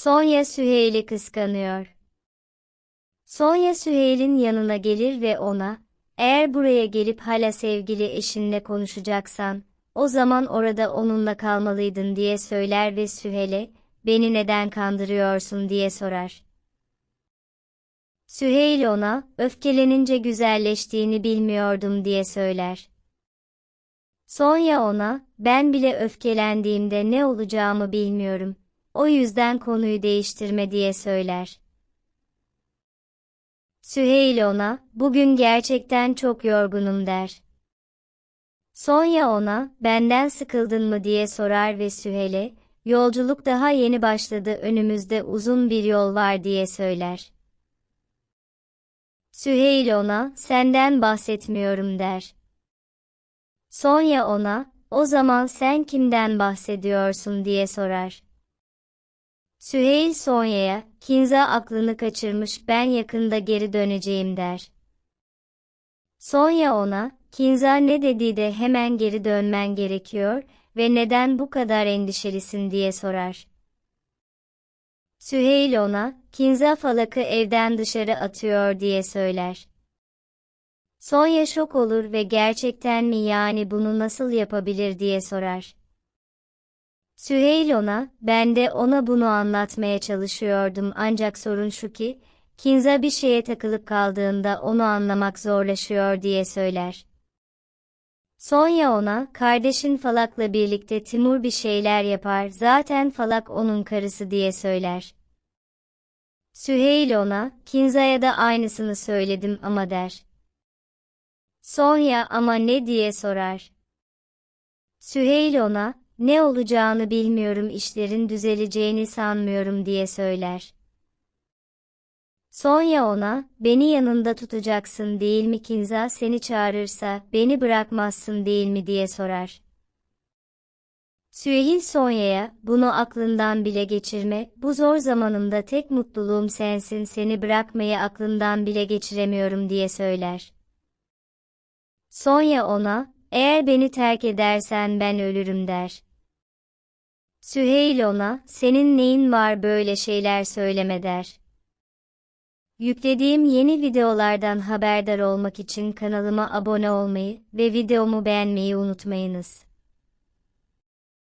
Sonya Süheyl'i kıskanıyor. Sonya Süheyl'in yanına gelir ve ona, eğer buraya gelip hala sevgili eşinle konuşacaksan, o zaman orada onunla kalmalıydın diye söyler ve Süheyl'e, beni neden kandırıyorsun diye sorar. Süheyl ona, öfkelenince güzelleştiğini bilmiyordum diye söyler. Sonya ona, ben bile öfkelendiğimde ne olacağımı bilmiyorum. O yüzden konuyu değiştirme diye söyler. Süheyl ona, bugün gerçekten çok yorgunum der. Sonya ona, benden sıkıldın mı diye sorar ve Süheyl'e, yolculuk daha yeni başladı önümüzde uzun bir yol var diye söyler. Süheyl ona, senden bahsetmiyorum der. Sonya ona, o zaman sen kimden bahsediyorsun diye sorar. Süheyl Sonya'ya, Kinza aklını kaçırmış ben yakında geri döneceğim der. Sonya ona, Kinza ne dediği de hemen geri dönmen gerekiyor ve neden bu kadar endişelisin diye sorar. Süheyl ona, Kinza falakı evden dışarı atıyor diye söyler. Sonya şok olur ve gerçekten mi yani bunu nasıl yapabilir diye sorar. Süheyl ona, ben de ona bunu anlatmaya çalışıyordum ancak sorun şu ki, Kinza bir şeye takılıp kaldığında onu anlamak zorlaşıyor diye söyler. Sonya ona, kardeşin Falak'la birlikte Timur bir şeyler yapar, zaten Falak onun karısı diye söyler. Süheyl ona, Kinza'ya da aynısını söyledim ama der. Sonya ama ne diye sorar. Süheyl ona, ne olacağını bilmiyorum işlerin düzeleceğini sanmıyorum diye söyler. Sonya ona, beni yanında tutacaksın değil mi Kinza seni çağırırsa, beni bırakmazsın değil mi diye sorar. Süheyl Sonya'ya, bunu aklından bile geçirme, bu zor zamanımda tek mutluluğum sensin seni bırakmayı aklımdan bile geçiremiyorum diye söyler. Sonya ona, eğer beni terk edersen ben ölürüm der. Süheyl ona, senin neyin var böyle şeyler söyleme der. Yüklediğim yeni videolardan haberdar olmak için kanalıma abone olmayı ve videomu beğenmeyi unutmayınız.